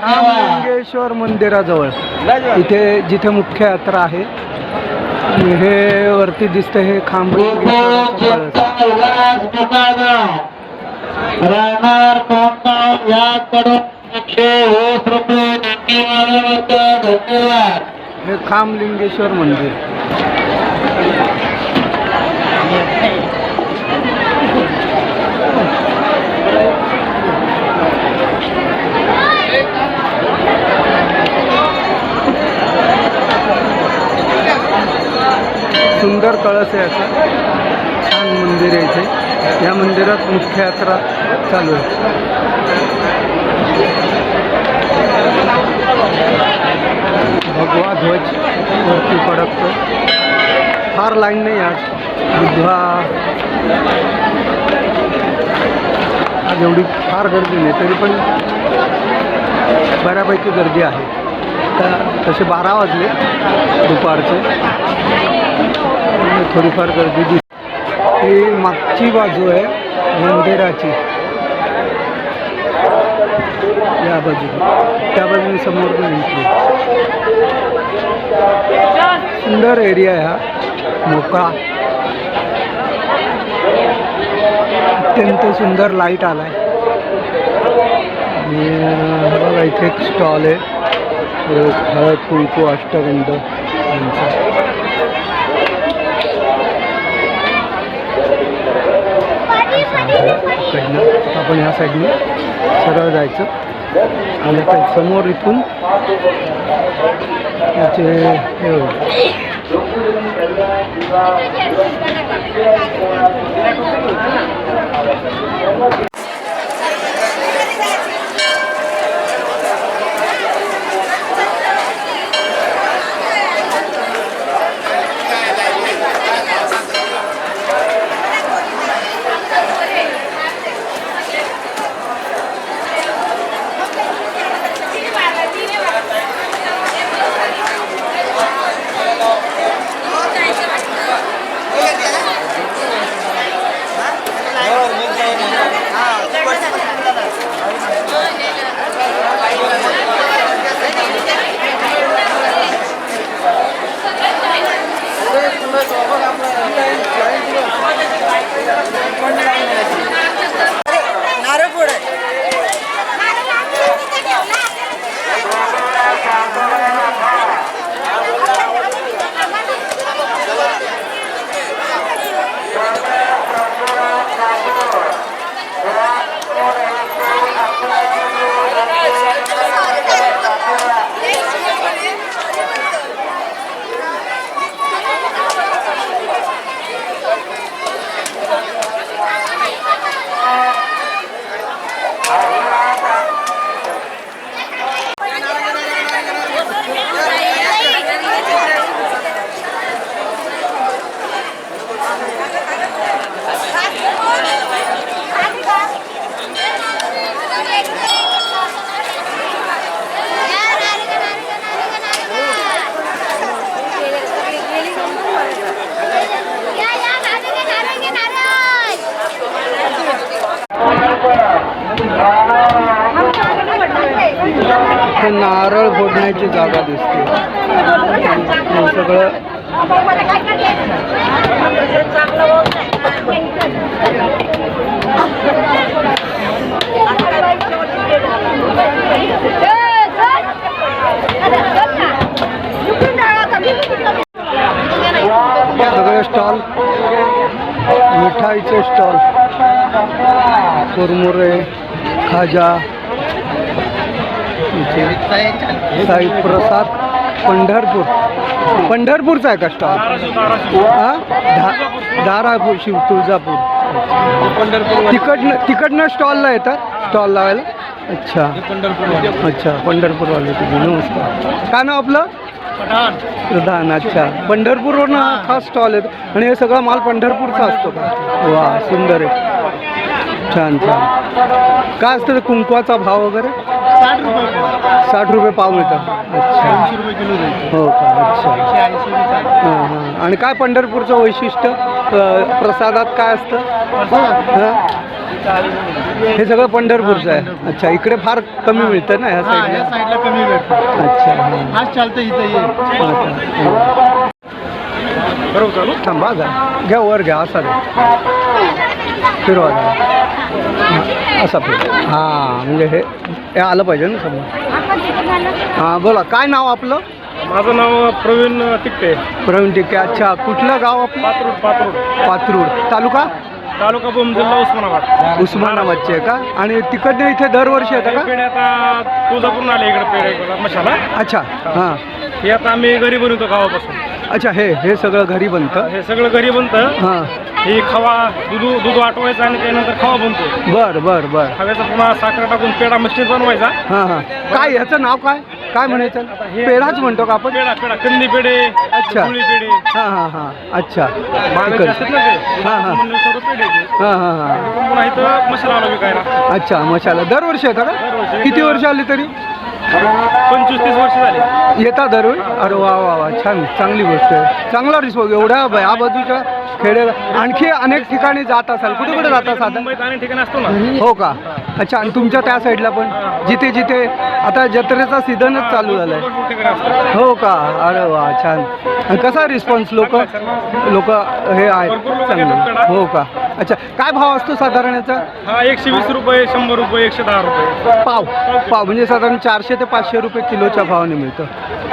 कामलिंगेश्वर मंदिराजवळ. इथे जिथे मुख्य यात्रा आहे. हे वरती दिसतं हे खांबलिंगेश्वर मंदिर. राहणार कोणता याकडून एकशे वीस रुपये देणगी मानवता धन्यवाद हे खामलिंगेश्वर मंदिर सुंदर कळस आहे याचा. छान मंदिर आहे इथे. या मंदिरात मुख्य यात्रा चालू आहे. भगवा ध्वज वरती फडकतो. फार लाईन नाही आज. बुधवार आज एवढी फार गर्दी नाही तरी पण बऱ्यापैकी गर्दी आहे. तर तसे बारा वाजले दुपारचे. थोडीफार गर्दी दिसते ही मागची बाजू आहे मंदिराची. या बाजूला. त्या बाजूने समोर सुंदर एरिया आहे हा. मोकळा अत्यंत सुंदर लाइट आलाय. बघा इथे एक स्टॉल आहे. हळद कुंकू अष्टगंध यांचा. आपण ह्या साईडनं सरळ जायचं. आणि त्या समोर इथून त्याचे हे नारळ फोडण्याची जागा दिसते. सगळं सगळे स्टॉल मिठाईचे स्टॉल कुरमुरे खाजा साई प्रसाद पंढरपूर. पंढरपूरचा आहे का स्टॉल हा? धा धारापूर शिव तुळजापूर. पंढरपूर तिकडनं तिकडनं स्टॉलला येतात स्टॉल लावायला? अच्छा. पंढरपूर अच्छा पंढरपूरवाले तुम्ही नमस्कार. काय नाव आपलं? प्रधान. अच्छा. पंढरपूरवरून खास स्टॉल आहे आणि हे सगळा माल पंढरपूरचा असतो का? वा सुंदर आहे. छान छान. काय असतं कुंकवाचा भाव वगैरे? साठ रुपये साठ रुपये पाव मिळतात अच्छा. ऐंशी रुपये किलो हो का? अच्छा. एकशे ऐंशी. हां हां. आणि काय पंढरपूरचं वैशिष्ट्य? अ, प्रसादात काय असतं? हां? हे सगळं पंढरपूरचं आहे. अच्छा इकडे फार कमी मिळतं ना ह्या हा या साईडला? साईडला कमी भेटतो अच्छा हां. आज चालतं इथं ये. अच्छा बरोबर चालू? थांबा जा. घ्या वर घ्या असा द्या फिरवा असा हां म्हणजे हे हे आलं पाहिजे ना समोर. हां बोला काय नाव आपलं? माझं नाव प्रवीण तिकटे प्रवीण टिके अच्छा. कुठलं गाव आपलं? पात्रूड पात्रूड पात्रूड तालुका? तालुका बोम जिल्हा उस्मानाबाद. उस्मानाबादचे आहे का? आणि तिकडनं इथे दरवर्षी येतं का? पेढे आता तुळजापूरून आले इकडे पेढे मशाला. अच्छा हां. हे आता आम्ही घरी बनवतो गावापासून. अच्छा हे हे सगळं घरी बनतं? हे सगळं घरी बनतं. हां. हे खवा दूध दूध आटवायचं आणि त्यानंतर खवा बनतो. बर बर बर. खव्याचा पुन्हा साखर टाकून पेढा मिश्रित बनवायचा. हां हां. काय ह्याचं नाव काय? काय म्हणायचं? पेढाच म्हणतो का आपण? पेढा पेढा कंदी पेढे अच्छा. गुळी पेढे. हां हां हां. अच्छा. महागाचे तिकडं. असतात ना ते? हां, हां. पेढे ते. हां हां हां. पुन्हा इथं मसाला आला विकायला. अच्छा मशाला दरवर्षी येतं का? दरवर्षी. किती वर्ष आली तरी? पंचवीस तीस वर्ष झाली. येतात दरवेळी? अरे वा वा वा. छान. चांगली गोष्ट आहे. चांगला रिस्पॉन्स एवढ्या या बाजूच्या खेडे आणखी अनेक ठिकाणी जात असाल. कुठे कुठे जात असाल? मुंबईत अनेक ठिकाणी असतो ना. हो का? अच्छा आणि तुमच्या त्या साईडला पण? जिथे जिथे आता जत्रेचा सीझनच चालू झालाय. भरपूर ठिकाणी असतो हो का? अरे वा छान. आणि कसा रिस्पॉन्स लोक? लोक हे आहेत. भरपूर लोकं चांगले. हो का? अच्छा काय भाव असतो साधारण याचा हा एकशे वीस रुपये शंभर रुपये एकशे दहा रुपये. पाव. पाव. म्हणजे साधारण चारशे ते पाचशे रुपये किलोच्या भावाने मिळतं.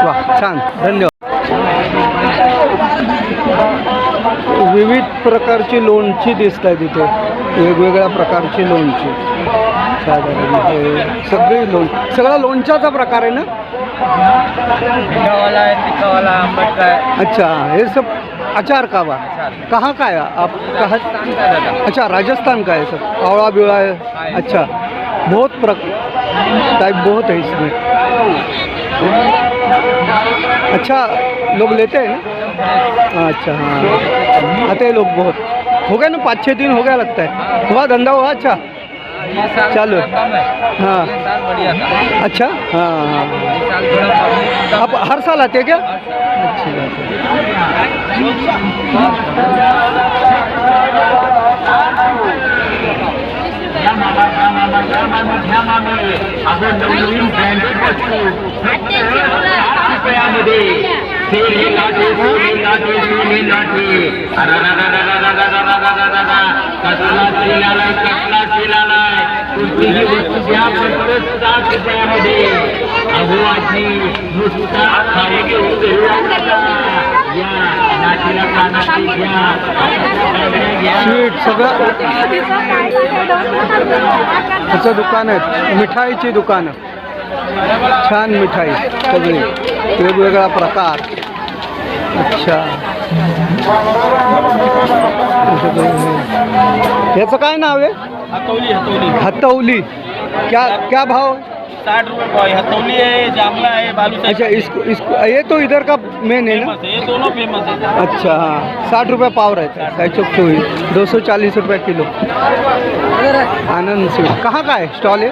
वा छान. धन्यवाद. विविध प्रकारची लोणची दिसत आहे तिथे वेगवेगळ्या प्रकारची लोणची. साधारण सगळी लोण सगळा लोणच्याचा प्रकार आहे ना? तिखावाला आहे तिखावाला आंबट आहे अच्छा हे सब अचार का बा? कहाँ का है आप कहाँ? अच्छा राजस्थान का है सब आवड़ा बिवड़ा है अच्छा बहुत प्र टाइप बहुत है इसमें. अच्छा लोग लेते हैं ना? अच्छा हाँ। आते हैं लोग बहुत। हो गया ना, पाँच छः दिन हो गया लगता है। हुआ, धंधा हुआ अच्छा? चलो हाँ। अच्छा? हाँ हाँ। आप हर साल आते हैं क्या? अच्छी बात है। कसला कसला वस्तू सात रुपयामध्ये नुसता खाली घेऊन या नातीला कानाची घ्या स्वीट सगळं. त्याचं दुकान आहे. मिठाईची दुकानं. छान मिठाई सगळी. वेगवेगळा प्रकार. अच्छा. याचं काय नाव आहे? हतौली हतौली. हतौली. क्या क्या भाव? साठ रुपये पाव है हतौली है जामला है बालू अच्छा इसको इसको ये तो इधर का मेन है ना? ये दोनों फेमस है अच्छा हाँ. साठ रुपये पाव रहता है साइचोक चोई दो सौ चालीस रुपये किलो. आनंद स्वीट कहाँ का है स्टॉल है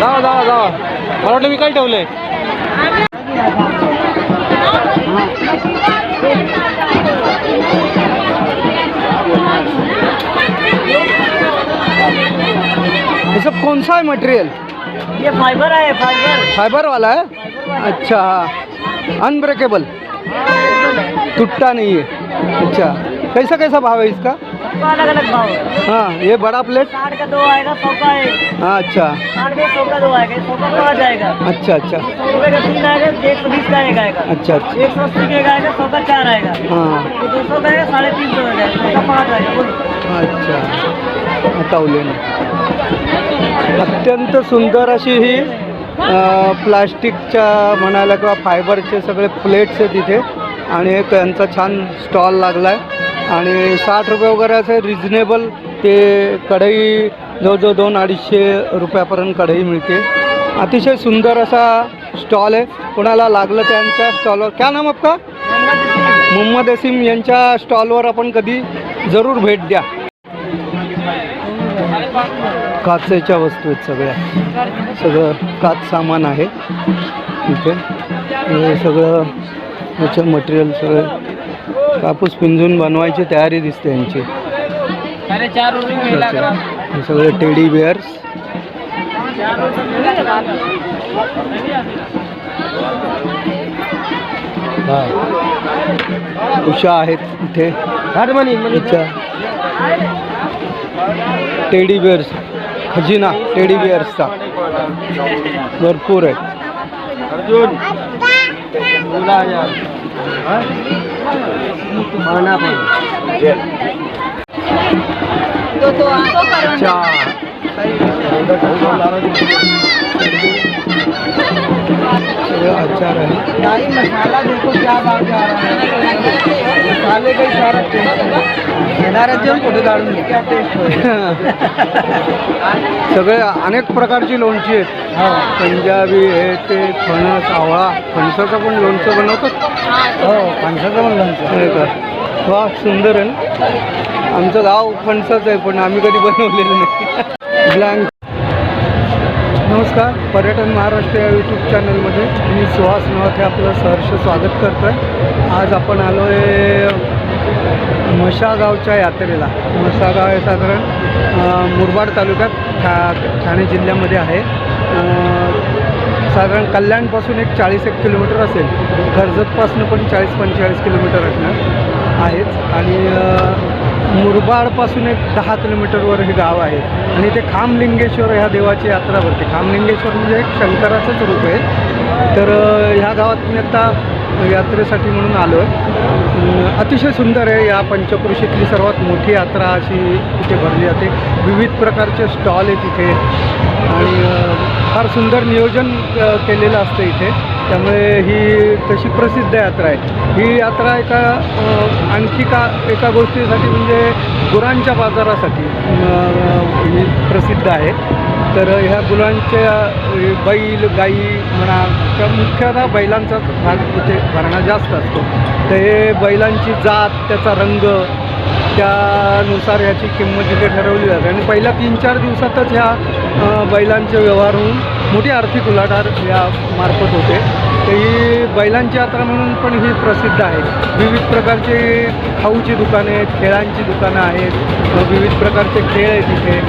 जावा जावा जावा मला वाटलं मी काय ठेवलंय ये सब कौन सा है मटेरियल ये फाइबर है. फाइबर फाइबर वाला है. अच्छा अनब्रेकेबल टूटता नहीं है अच्छा. कैसा कैसा भाव है इसका? सबका अलग अलग भाव है। हाँ ये बड़ा प्लेट साठ का दो आएगा सौ का एक। हाँ अच्छा। साठ का सौ का दो आएगा सौ का कहा जाएगा? अच्छा अच्छा। सौ रुपये का तीन आएगा एक सौ बीस का एक आएगा। अच्छा अच्छा। एक सौ अस्सी का एक आएगा सौ का चार आएगा। हाँ। तो दो सौ का आएगा साढ़े तीन सौ आएगा सौ का पाँच आएगा अच्छा। आता उलेन अत्यंत सुंदर अशी ही प्लास्टिकच्या म्हणायला किंवा फायबरचे सगळे प्लेट्स आहेत इथे. आणि एक यांचा छान स्टॉल लागला आहे आणि साठ रुपये वगैरे असे रिजनेबल ते कढई जवळजवळ दोन अडीचशे रुपयापर्यंत कढई मिळते. अतिशय सुंदर असा स्टॉल आहे. कोणाला लागलं त्यांच्या स्टॉलवर क्या नाम आपका? मोहम्मद असीम यांच्या स्टॉलवर आपण कधी जरूर भेट द्या. काचेच्या वस्तू आहेत सगळ्या. सगळं काच सामान आहे. इथे हे सगळं याचं मटेरियल सगळं कापूस पिंजून बनवायची तयारी दिसते यांची. हे सगळे टेडी बिअर्स. उषा आहेत इथे. अच्छा टेडी बिअर्स. खजिना टेडी बिअर्सचा. भरपूर आहे अर्जुन तो तो तो आचार आहे. गाड़ी मसाला देखो क्या भाव जा. रहा है मसाले का ही सारा टेस्ट काढून टेस्ट सगळे अनेक प्रकारची लोणची आहेत. पंजाबी हे ते फणस आवळा फणसाचं पण लोणचं बनवतात. हो फणसाचं पण लोणचं. हे का? वा सुंदर आहे ना? आमचं गाव फणसाचं आहे पण आम्ही कधी बनवलेलं नाही. ब्लँक नमस्कार पर्यटन महाराष्ट्र या यूट्यूब चॅनलमध्ये मी सुहास नवत आपलं सहर्ष स्वागत करतो आहे आज आपण आलो आहे मशागावच्या यात्रेला. मशागाव हे साधारण मुरबाड तालुक्यात ठा ठाणे जिल्ह्यामध्ये आहे. साधारण कल्याणपासून एक चाळीस एक किलोमीटर असेल. कर्जतपासून पण चाळीस पंचेचाळीस किलोमीटर असणार. आहेच. आणि मुरबाडपासून एक दहा किलोमीटरवर हे गाव आहे. आणि ते खामलिंगेश्वर ह्या देवाची यात्रा भरते. खामलिंगेश्वर म्हणजे एक शंकराचंच रूप आहे. तर ह्या गावात मी आता यात्रेसाठी म्हणून आलो आहे. अतिशय सुंदर आहे या पंचक्रोशीतली सर्वात मोठी यात्रा अशी इथे भरली जाते. विविध प्रकारचे स्टॉल आहेत इथे. आणि फार सुंदर नियोजन केलेलं असतं इथे. त्यामुळे ही तशी प्रसिद्ध यात्रा आहे. ही यात्रा एका आणखी का एका गोष्टीसाठी म्हणजे गुरांच्या बाजारासाठी ही प्रसिद्ध आहे. तर ह्या गुलांच्या बैल गाई म्हणा त्या मुख्यतः बैलांचाच भाग इथे भरणा जास्त असतो. तर हे बैलांची जात त्याचा रंग त्यानुसार ह्याची किंमत इथे ठरवली जाते. आणि पहिल्या तीन चार दिवसातच ह्या बैलांचे व्यवहार होऊन मोठी आर्थिक उलाढाल या मार्फत होते. तर ही बैलांची यात्रा म्हणून पण ही प्रसिद्ध आहे. विविध प्रकारचे खाऊची दुकानं आहेत खेळांची दुकानं आहेत विविध प्रकारचे खेळ आहेत तिथे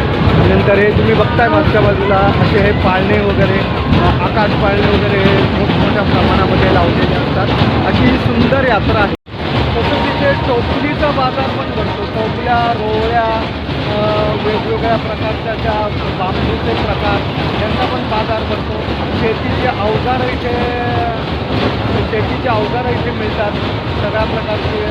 नंतर हे तुम्ही बघताय मागच्या बाजूला असे हे पाळणे वगैरे आकाश पाळणे वगैरे हे मोठमोठ्या प्रमाणामध्ये लावलेले असतात अशी सुंदर यात्रा आहे. तसं तिथे टोपलीचा बाजार पण भरतो. टोपल्या रोळ्या वेगवेगळ्या प्रकारच्या त्या बांबूचे प्रकार यांचा पण बाजार भरतो. शेतीचे अवजारं इथे शेतीचे अवजार इथे मिळतात. सगळ्या प्रकारचे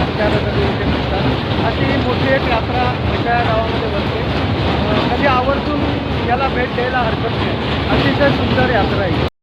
हत्यारं सगळे इथे मिळतात. अशी ही मोठी एक यात्रा एका या गावामध्ये भरते. कधी आवर्जून याला भेट द्यायला हरकत नाही. अतिशय सुंदर यात्रा आहे.